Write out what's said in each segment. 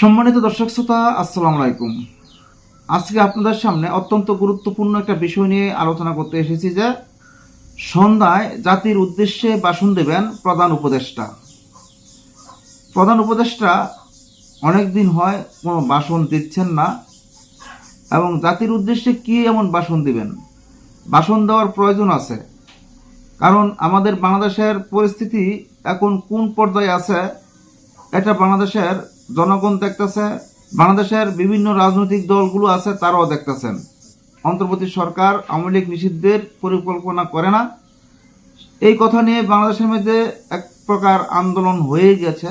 সম্মানিত দর্শক শ্রোতা, আসসালামু আলাইকুম। আজকে আপনাদের সামনে অত্যন্ত গুরুত্বপূর্ণ একটা বিষয় নিয়ে আলোচনা করতে এসেছি যে, সন্ধ্যায় জাতির উদ্দেশ্যে বাসন দেবেন প্রধান উপদেষ্টা। প্রধান উপদেষ্টা অনেক দিন হয় কোনো বাসন দিচ্ছেন না এবং জাতির উদ্দেশ্যে কি এমন বাসন দিবেন? বাসন দেওয়ার প্রয়োজন আছে। কারণ আমাদের বাংলাদেশের পরিস্থিতি এখন কোন পর্যায়ে আছে এটা বাংলাদেশের জনগণ দেখতেছে, বাংলাদেশের বিভিন্ন রাজনৈতিক দলগুলো আছে, তারাও দেখতেছেন। অন্তর্বর্তী সরকার, আওয়ামী লীগ নিষিদ্ধের পরিকল্পনা করে না। এই কথা নিয়ে বাংলাদেশের মধ্যে এক প্রকার আন্দোলন হয়ে গেছে।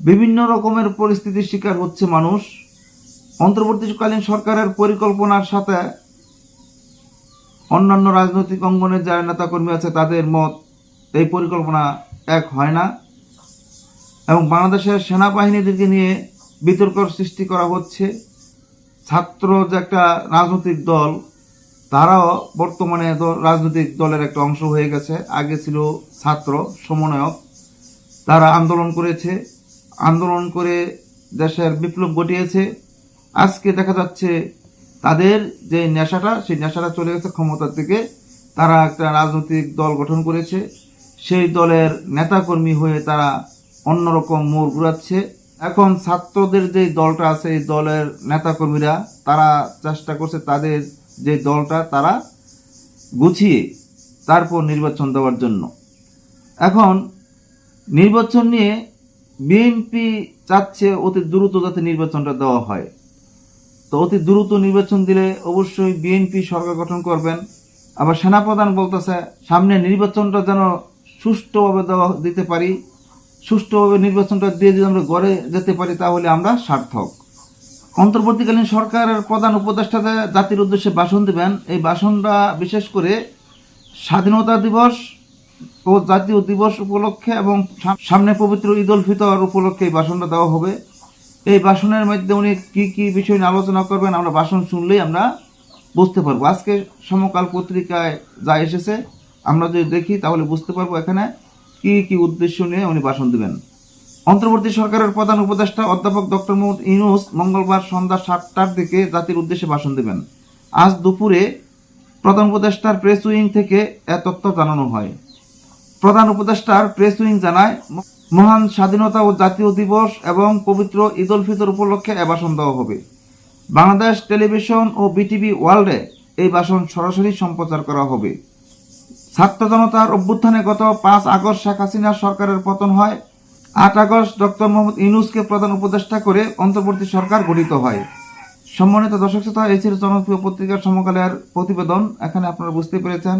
বিভিন্ন রকমের পরিস্থিতির শিকার হচ্ছে মানুষ। অন্তর্বর্তীকালীন সরকারের পরিকল্পনার সাথে অন্যান্য রাজনৈতিক অঙ্গনের যারা নেতাকর্মী আছে, তাদের মত এই পরিকল্পনা এক হয় না। এবং বাংলাদেশের সেনাবাহিনীদেরকে নিয়ে বিতর্ক সৃষ্টি করা হচ্ছে। ছাত্র যে একটা রাজনৈতিক দল, তারাও বর্তমানে রাজনৈতিক দলের একটা অংশ হয়ে গেছে। আগে ছিল ছাত্র, সমন্বয়ক। তারা আন্দোলন করেছে। আন্দোলন করে দেশের বিপ্লব ঘটিয়েছে। আজকে দেখা যাচ্ছে তাদের যে নেশাটা, সেই নেশাটা চলে গেছে ক্ষমতার থেকে তারা একটা রাজনৈতিক দল গঠন করেছে। সেই দলের নেতাকর্মী হয়ে তারা অন্যরকম মোড় ঘুরাচ্ছে। এখন ছাত্রদের যে দলটা আছে, এই দলের নেতাকর্মীরা, তারা চেষ্টা করছে তাদের যে দলটা, তারা গুছিয়ে তারপর নির্বাচন দেওয়ার জন্য। এখন নির্বাচন নিয়ে বিএনপি চাচ্ছে অতি দ্রুত যাতে নির্বাচনটা দেওয়া হয়। তো অতি দ্রুত নির্বাচন দিলে অবশ্যই বিএনপি সরকার গঠন করবেন। আবার সেনাপ্রধান বলতেছে, সামনে নির্বাচনটা যেন সুষ্ঠুভাবে দেওয়া, দিতে পারি। সুষ্ঠুভাবে নির্বাচনটা দিয়ে যদি আমরা গড়ে যেতে পারি তাহলে আমরা সার্থক। অন্তর্বর্তীকালীন সরকারের প্রধান উপদেষ্টা জাতির উদ্দেশ্যে ভাষণ দেবেন, এই ভাষণটা বিশেষ করে স্বাধীনতা দিবস ও জাতীয় দিবস উপলক্ষে এবং সামনে পবিত্র ঈদ উল ফিতর উপলক্ষে এই ভাষণটা দেওয়া হবে। এই ভাষণের মধ্যে উনি কী কী বিষয় নিয়ে আলোচনা করবেন, আমরা ভাষণ শুনলেই আমরা বুঝতে পারব। আজকে সমকাল পত্রিকায় যা এসেছে, আমরা যদি দেখি তাহলে বুঝতে পারব এখানে। কি কি উদ্দেশ্য নিয়ে উনি ভাষণ দেবেন? অন্তর্বর্তী সরকারের প্রধান উপদেষ্টা অধ্যাপক ডক্টর মোহাম্মদ ইউনুস মঙ্গলবার সন্ধ্যা সাতটার দিকে জাতির উদ্দেশ্যে ভাষণ দেবেন। আজ দুপুরে প্রধান উপদেষ্টার প্রেস উইং থেকে এ তথ্য জানানো হয়। প্রধান উপদেষ্টার প্রেস উইং জানায়, মহান স্বাধীনতা ও জাতীয় দিবস এবং পবিত্র ঈদ উল ফিতর উপলক্ষে এ ভাষণ দেওয়া হবে। বাংলাদেশ টেলিভিশন ও বিটিভি ওয়ার্ল্ডে এই ভাষণ সরাসরি সম্প্রচার করা হবে। ছাত্র জনতার অভ্যুত্থানে গত পাঁচ আগস্ট শেখ হাসিনার সরকারের পতন হয়। আট আগস্ট ডক্টর মোহাম্মদ ইউনুসকে প্রধান উপদেষ্টা করে অন্তর্বর্তী সরকার গঠিত হয়। সম্মানিত দর্শক শ্রোতা, এই ছিল জনপ্রিয় পত্রিকার সমকালের প্রতিবেদন। এখানে আপনারা বুঝতে পেরেছেন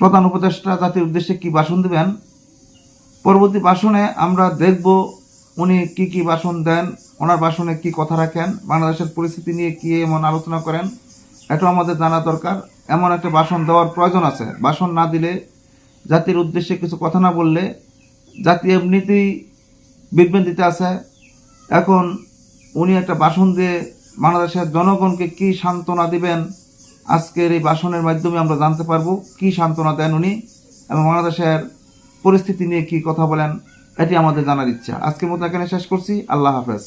প্রধান উপদেষ্টা জাতির উদ্দেশ্যে কি ভাষণ দেবেন। পরবর্তী ভাষণে আমরা দেখব উনি কি কি ভাষণ দেন, ওনার ভাষণে কি কথা রাখেন, বাংলাদেশের পরিস্থিতি নিয়ে কি এমন আলোচনা করেন, এটাও আমাদের জানা দরকার। এমন একটা ভাষণ দেওয়ার প্রয়োজন আছে। ভাষণ না দিলে জাতির উদ্দেশ্যে কিছু কথা না বললে জাতি এমনিতেই বিভ্রান্তিতে আছে এখন উনি একটা ভাষণ দিয়ে বাংলাদেশের জনগণকে কি সান্ত্বনা দিবেন, আজকের এই ভাষণের মাধ্যমে আমরা জানতে পারব কি সান্ত্বনা দেন উনি এবং বাংলাদেশের পরিস্থিতি নিয়ে কি কথা বলেন, এটি আমাদের জানার ইচ্ছা। আজকের মতো এখানে শেষ করছি। আল্লাহ হাফেজ।